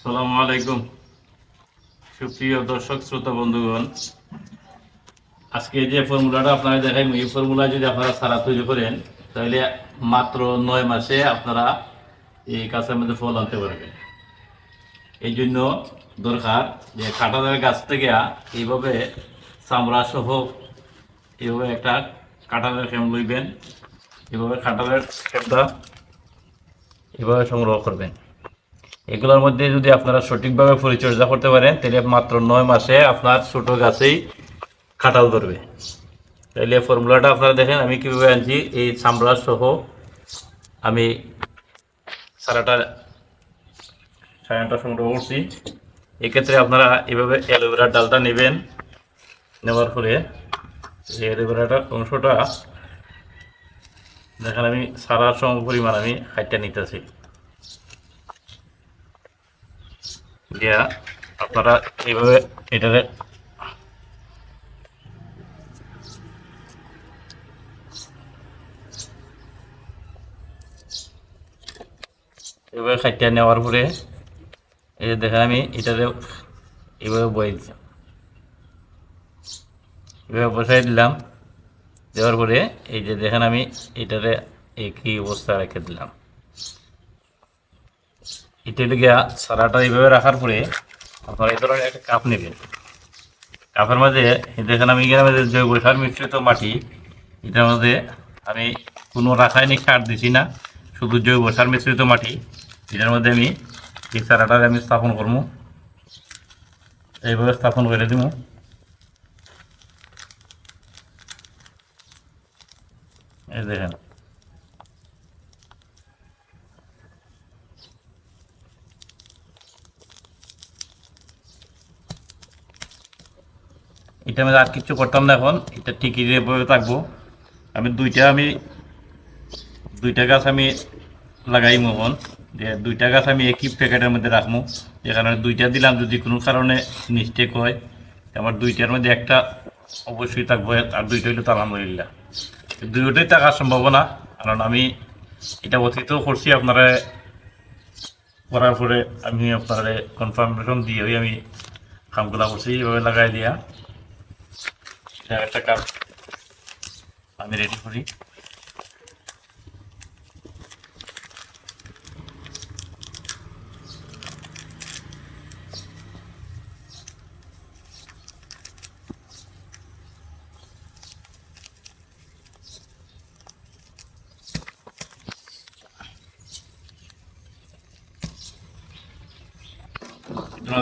আসসালামু আলাইকুম। সুপ্রিয় দর্শক, শ্রোতা, বন্ধুগণ, আজকে যে ফর্মুলাটা আপনারা দেখাই এই ফর্মুলা যদি আপনারা সারা তৈরি করেন, তাহলে মাত্র নয় মাসে আপনারা এই গাছের মধ্যে ফল আনতে পারবেন। এই জন্য দরকার যে কাঁটাদার গাছ থেকে এইভাবে চামড়া সহ এইভাবে একটা কাঁটাদার ফ্রেম লইবেন, এইভাবে কাঁটাদার ফ্রেমটা এভাবে সংগ্রহ করবেন। এগুলোর মধ্যে যদি আপনারা সঠিকভাবে পরিচর্যা করতে পারেন, তাহলে মাত্র নয় মাসে আপনার ছোটো গাছেই কাঁঠাল ধরবে। তাহলে ফর্মুলাটা আপনারা দেখেন, আমি কীভাবে আনছি, এই চামড়া সহ আমি সারাটা সারাটা সংগ্রহ করছি। এক্ষেত্রে আপনারা এভাবে অ্যালোভেরার ডালটা নেবেন, নেওয়ার পরে এই অ্যালোভেরাটার অংশটা, দেখেন আমি সারার সম পরিমাণ আমি হাইটটা নিতেছি। দিয়া আপনারা এইভাবে এটারে এভাবে খাইটা নেওয়ার পরে, এই দেখেন আমি এটারে এইভাবে বয়ে দিলাম। এভাবে বসাই দিলাম। দেওয়ার পরে এই যে দেখেন আমি এটারে একই অবস্থা রেখে দিলাম। এটা গিয়া সারাটা এইভাবে রাখার পরে আপনারা এই ধরনের একটা কাপ নেবেন। কাপের মধ্যে দেখেন আমি এখানে মধ্যে জৈব সার মিশ্রিত মাটি, এটার মধ্যে আমি কোনো রাসায়নিক সার দিছি না, শুধু জৈব সার মিশ্রিত মাটি। এটার মধ্যে আমি এই চারাটা আমি স্থাপন করব। এইভাবে স্থাপন করে দিব। এই দেখেন। এটা আমি আর কিছু করতাম না এখন। এটা ঠিকই যেভাবে থাকব। আমি দুইটা আমি দুইটা গাছ আমি লাগাইম এখন। যে দুইটা গাছ আমি একই প্যাকেটের মধ্যে রাখব যে কারণে দুইটা দিলাম যদি কোনো কারণে মিস্টেক হয় আমার দুইটার মধ্যে একটা অবশ্যই থাকব। আর দুইটা হইলে তো আলহামদুলিল্লাহ। দুইটাই থাকার সম্ভাবনা। কারণ আমি এটা অতীত করছি, আপনারা করার পরে আমি আপনারা কনফার্মেশন দিয়ে আমি কামগুলা করছি, এইভাবে লাগাই দিয়া। একটা কাপ আমি রেডি করি।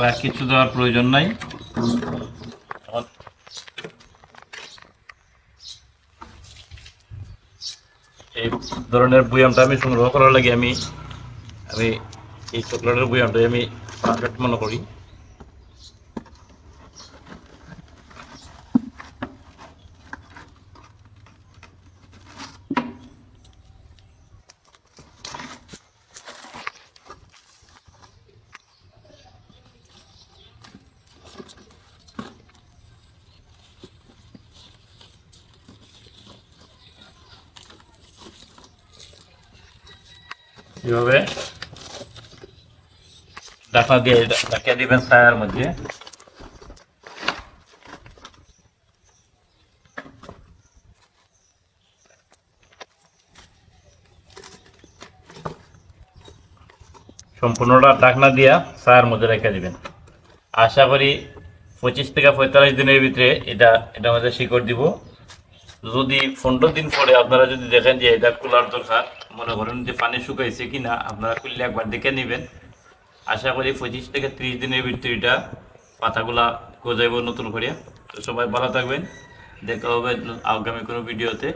আর কিছু দেওয়ার প্রয়োজন নাই এখন এই ধরনের বয়ামটা আমি সংগ্রহ করার লাগে আমি আমি এই চকলেটের বয়ামটাই আমি পারফেক্ট মনে করি। এভাবে ঢাকা দিয়ে দিবেন ছায়ার মধ্যে। সম্পূর্ণটা ঢাকনা দিয়া ছায়ার মধ্যে রেখে দিবেন। আশা করি পঁচিশ থেকে পঁয়তাল্লিশ দিনের ভিতরে এটা এটা মধ্যে শিকড় দিব। যদি পনেরো দিন পরে আপনারা যদি দেখেন যে এটা কুলার দরকার মনে করেন যে পানি শুকাইছে কি না আপনারা খুললে একবার দেখে নেবেন। আশা করি পঁচিশ থেকে ত্রিশ দিনের ভিতরে এটা পাতাগুলা গজাইব নতুন করে। তো সবাই ভালো থাকবেন। দেখা হবে আগামী কোনো ভিডিওতে,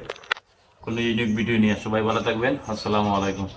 কোনো ইউনিক ভিডিও নিয়ে। সবাই ভালো থাকবেন। আসসালামু আলাইকুম।